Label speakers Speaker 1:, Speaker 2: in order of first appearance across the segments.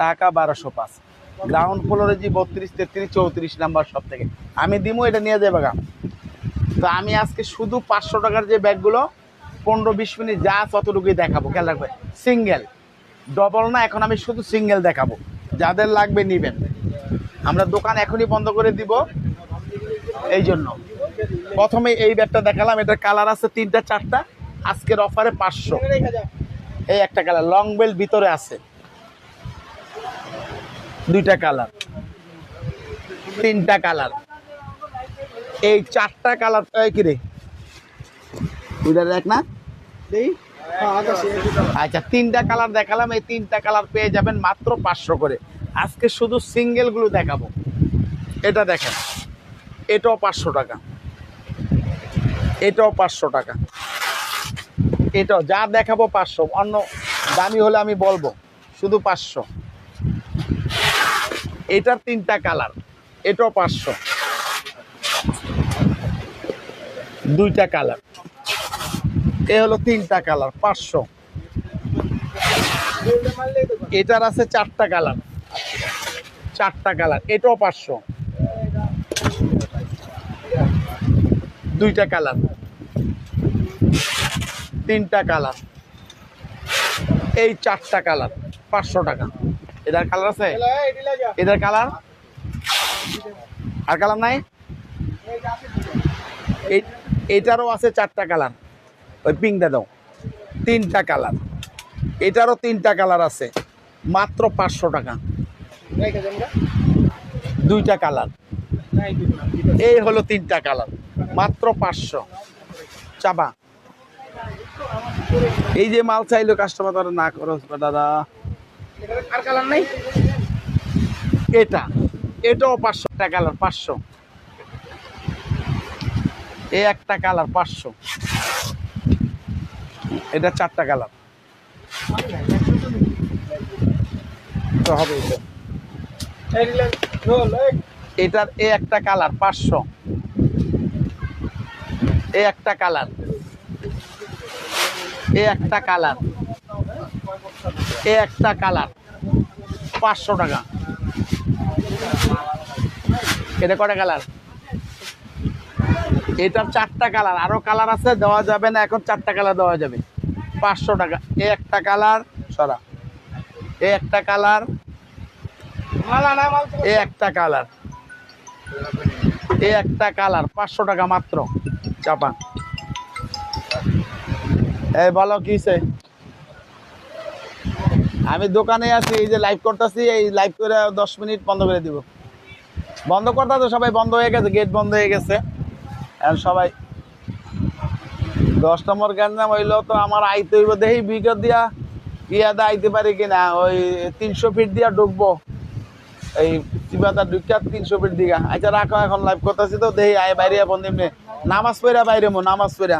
Speaker 1: টাকা বারোশো পাঁচ। গ্রাউন্ড ফ্লোরে যে বত্রিশ, তেত্রিশ, চৌত্রিশ নাম্বার সব থেকে। আমি দিমু, এটা নিয়ে যাবে গা। তো আমি আজকে শুধু পাঁচশো টাকার যে ব্যাগগুলো, পনেরো বিশ মিনিট যা ততটুকুই দেখাবো। খেয়াল রাখবে? সিঙ্গেল ডবল না, এখন আমি শুধু সিঙ্গেল দেখাবো। যাদের লাগবে নিবেন। আমরা দোকান এখনই বন্ধ করে দিব এই জন্য। প্রথমে এই ব্যাগটা দেখালাম, এটার কালার আছে তিনটা, চারটা। আজকের অফারে পাঁচশো। এই একটা কালার লং বেল ভিতরে আছে। দুইটা কালার। তিনটা কালার। এই চারটা কালার কি রে? দেখ না? আচ্ছা তিনটা কালার দেখালাম এই তিনটা কালার পেয়ে যাবেন মাত্র পাঁচশো করে। আজকে শুধু সিঙ্গেলগুলো দেখাবো। এটা দেখেন এটাও পাঁচশো টাকা। এটাও পাঁচশো টাকা। এটাও যা দেখাবো পাঁচশো। অন্য দামি হলে আমি বলব শুধু পাঁচশো। এটার তিনটা কালার, এটাও পাঁচশো। দুইটা কালার। এ হলো তিনটা কালার, পাঁচশো। এটার আছে চারটা কালার। চারটা কালার, এটাও পাঁচশো। দুইটা কালার। তিনটা কালার। এই চারটা কালার, পাঁচশো টাকা। এটার কালার আছে? এটার কালার আর কালার নাই? এই- এটারও আছে চারটা কালার ওই পিঙ্কটা দাও। তিনটা কালার এটারও তিনটা কালার আছে। মাত্র পাঁচশো টাকা। দুইটা কালার এই হলো তিনটা কালার মাত্র পাঁচশো। চাবা। এই যে মাল চাইলো কাস্টমার তারা না করো দাদা।
Speaker 2: আর কালার নাই?
Speaker 1: এটা। এটাও পাঁচশো। টাকা কালার, পাঁচশো। এ একটা কালার, পাঁচশো। এটা চারটা কালার। তো হবে এটার এ একটা কালার, পাঁচশো। এ একটা কালার। এ একটা কালার। এ একটা কালার, পাঁচশো টাকা। এটা কটা কালার? এটার চারটা কালার, আরও কালার আছে, দেওয়া যাবে না, এখন চারটা কালার দেওয়া যাবে। পাঁচশো টাকা, এ একটা কালার, সরা। এ একটা কালার, এ একটা কালার। এ একটা কালার, পাঁচশো টাকা মাত্র চাপা এই বলো কিসে আমি দোকানে আছি, এই যে লাইভ করতেছি, এই লাইভ করে দশ মিনিট বন্ধ করে দিব। বন্ধ করতে তো সবাই বন্ধ হয়ে গেছে গেট বন্ধ হয়ে গেছে। সবাই দশ নম্বর গ্যাঞ্জাম হইল তো আমার আইতে হইব। দেখি বিগত দিয়া ইয়াদা আইতে পারি কিনা, ওই তিনশো ফিট দিয়া ঢুকবো। এই চিবাদা ঢুকিয়া তিনশো ফিট দিঘা আচ্ছা রাখো, এখন লাইভ করতেছি তো, দেখি আয় বাইরে বন্ধ এমনি। নামাজ পড়া বাইরে মো, নামাজ পড়া।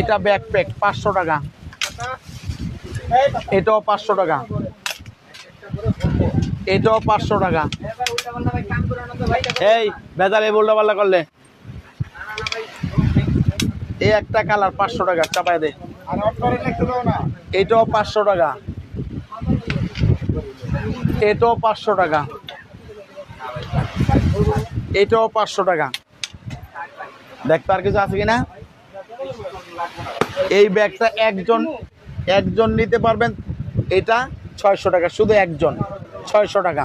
Speaker 1: এটা ব্যাকপ্যাক পাঁচশো টাকা। এটাও পাঁচশো টাকা। এটাও পাঁচশো টাকা। এই, বেজাল, এই বলটা পাল্লা করলে। এই একটা কালার পাঁচশো টাকা চাপাই দে। এটাও পাঁচশো টাকা। এটাও পাঁচশো টাকা। এটাও পাঁচশো টাকা। দেখতে আর কিছু আছে কিনা? এই ব্যাগটা একজন একজন নিতে পারবেন। এটা ছয়শো টাকা, শুধু একজন, ছয়শো টাকা।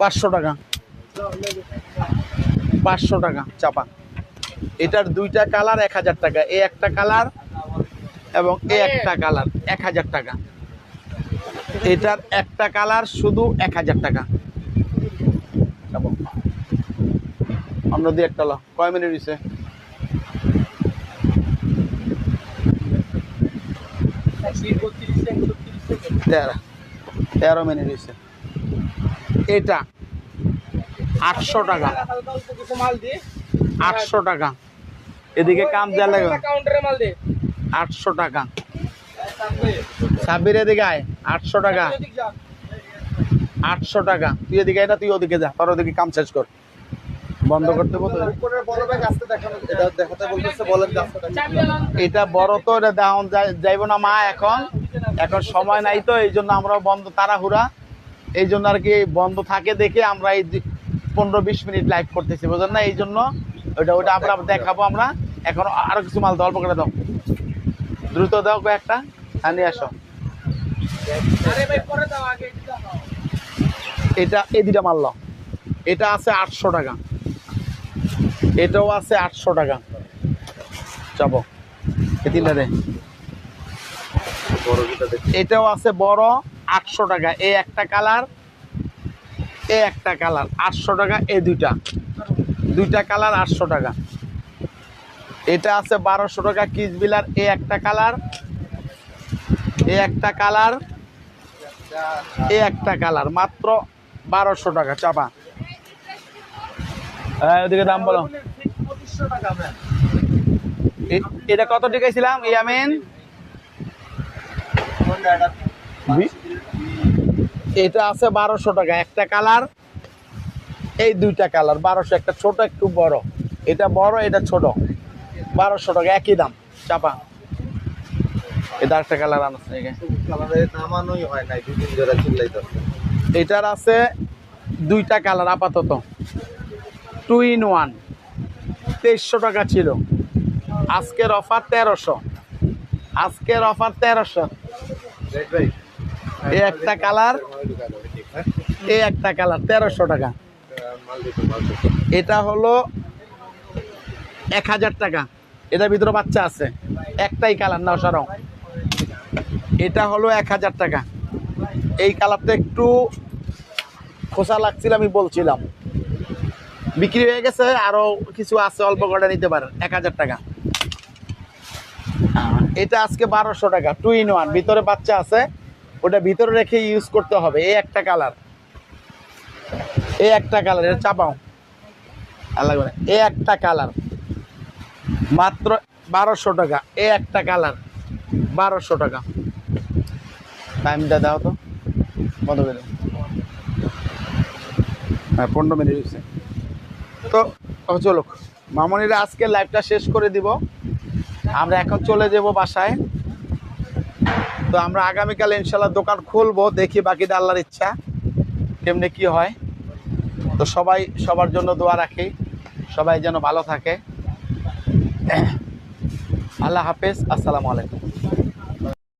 Speaker 1: পাঁচশো টাকা। পাঁচশো টাকা চাপা। এটার দুইটা কালার এক হাজার টাকা। এ একটা কালার এবং এ একটা কালার, এক হাজার টাকা। এটার একটা কালার শুধু এক হাজার টাকা। অন্য দিয়ে একটা কয় মিনিট হয়েছে তেরো। মিনিট হয়েছে এটা আটশো টাকা। আটশো টাকা। এদিকে কাম দেওয়া লাগে।
Speaker 2: কাউন্টারে
Speaker 1: আটশো টাকা। সাব্বির, এদিকে আয়। আটশো টাকা। আটশো টাকা। তুই এদিকে এটা তুই ওদিকে যা। তোর ওদিকে কাম শেষ কর। বন্ধ
Speaker 3: ব্যাগ আসতে দেখানো এটা দেখানো।
Speaker 1: বড় তো, এটা যায়- যাইব না মা এখন। এখন সময় নাই তো, এই জন্য আমরা বন্ধ তাড়াহুড়া। এই জন্য আর কি বন্ধ থাকে দেখে আমরা এই পনেরো বিশ মিনিট লাইভ করতেছি, বুঝলেন না? এই জন্য ওটা ওটা আমরা দেখাবো আমরা। এখন আরও কিছু মাল দাও করে দাও। দ্রুত দাও কয়েকটা হ্যাঁ নিয়ে আসো।
Speaker 2: এটা
Speaker 1: এই দুটা মারল এটা আছে আটশো টাকা। এটাও আছে আটশো টাকা। যাব তিনটা দে। এটাও আছে বড় আটশো টাকা এই একটা কালার এ একটা কালার আটশো টাকা এ দুইটা। দুইটা কালার আটশো টাকা। এটা আছে বারোশো টাকা কিস বিলার এ একটা কালার এ একটা কালার এ একটা কালার মাত্র বারোশো টাকা চাপা হ্যাঁ ওদিকে দাম বলো। এটা কত টিকাইছিলাম ইয়ামিন? এটা আছে বারোশো টাকা, একটা কালার। এই দুইটা কালার, বারোশো, একটা ছোট, একটু বড়। এটা বড়, এটা ছোট। বারোশো টাকা, একই দাম, চাপা। এটা একটা কালার আনছে
Speaker 3: নামানোই হয় নাই দুদিন ধরে চিল্লাইতেছে
Speaker 1: এটার আছে দুইটা কালার, আপাতত। টু ইন ওয়ান, তেইশশো টাকা ছিল। আজকের অফার তেরোশো। আজকের অফার তেরোশো। এই একটা কালার, এই একটা কালার, তেরোশো টাকা। এটা হলো এক হাজার টাকা। এটার ভিতরে বাচ্চা আছে। একটাই কালার, নাও সরাও এটা হলো এক হাজার টাকা। এই কালারটা একটু খোসা লাগছিল, আমি বলছিলাম। বিক্রি হয়ে গেছে, আরও কিছু আছে, অল্প কটা নিতে পারেন, এক হাজার টাকা। এটা আজকে বারোশো টাকা টু ইন ওয়ান ভিতরে বাচ্চা আছে, ওটা ভিতরে রেখে ইউজ করতে হবে, এই একটা কালার এই একটা কালার এটা চাপাও। লাগবে না, এই একটা কালার মাত্র বারোশো টাকা, এই একটা কালার বারোশো টাকা। টাইমটা দাও তো, কত করে? হ্যাঁ পনেরো মিনিট তো, ও চলুক। মামনিরা আজকে লাইভটা শেষ করে দিব। আমরা এখন চলে যাব বাসায়। তো আমরা আগামীকাল ইনশাল্লাহ দোকান খুলবো, দেখি বাকিটা আল্লাহর ইচ্ছা, কেমনে কি হয়। তো সবাই সবার জন্য দোয়া রাখি, সবাই যেন ভালো থাকে। আল্লাহ হাফেজ, আসসালামু আলাইকুম।